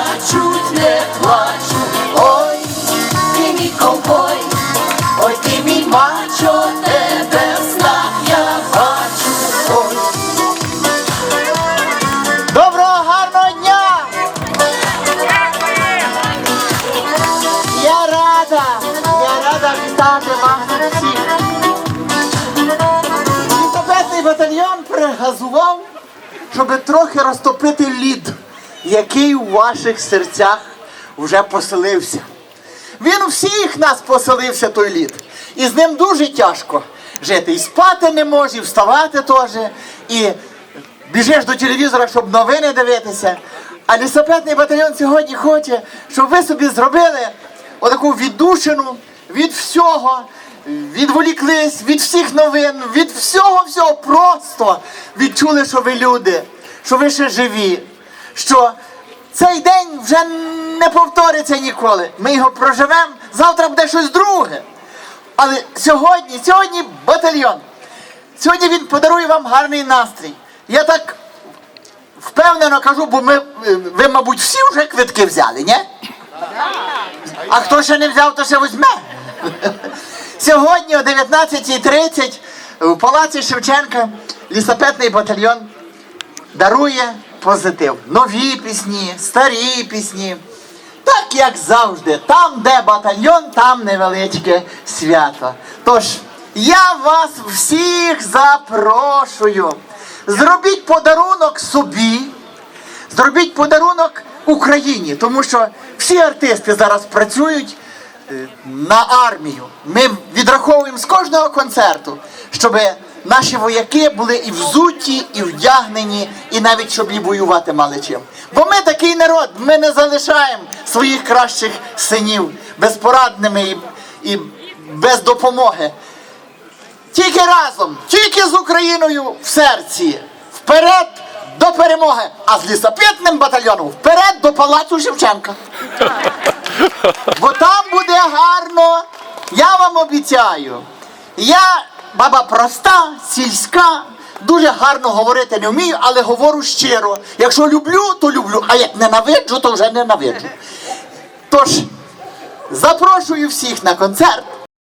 плачуть, не плачуть, ой, ти мій ковбой, ой, ти мій мачо, тебе в снах я бачу. ой. Доброго гарного дня! Я рада, я рада вітати вас всіх. Літопетний батальйон пригазував, щоб трохи розтопити лід який у ваших серцях вже поселився. Він у всіх нас поселився той лід. І з ним дуже тяжко жити. І спати не може, і вставати теж. І біжиш до телевізора, щоб новини дивитися. А лісопетний батальйон сьогодні хоче, щоб ви собі зробили отаку віддушину від всього, відволіклись від всіх новин, від всього всього просто відчули, що ви люди, що ви ще живі, що цей день вже не повториться ніколи. Ми його проживемо, завтра буде щось друге. Але сьогодні, сьогодні батальйон. Сьогодні він подарує вам гарний настрій. Я так впевнено кажу, бо ми, ви, мабуть, всі вже квитки взяли, ні? А хто ще не взяв, то ще візьме. Сьогодні о 19.30 в Палаці Шевченка лісопетний батальйон дарує позитив. Нові пісні, старі пісні. Так як завжди, там, де батальйон, там невеличке свято. Тож я вас всіх запрошую. Зробіть подарунок собі, зробіть подарунок Україні, тому що всі артисти зараз працюють е, на армію. Ми відраховуємо з кожного концерту, щоб наші вояки були і взуті, і вдягнені, і навіть щоб і воювати мали чим. Бо ми такий народ, ми не залишаємо своїх кращих синів безпорадними і, і без допомоги. Тільки разом, тільки з Україною в серці. Вперед до перемоги, а з лісопетним батальйоном вперед до палацу Шевченка. Бо там буде гарно, я вам обіцяю. Я баба проста, сільська, дуже гарно говорити не вмію, але говорю щиро. Якщо люблю, то люблю, а як ненавиджу, то вже ненавиджу. Тож, запрошую всіх на концерт.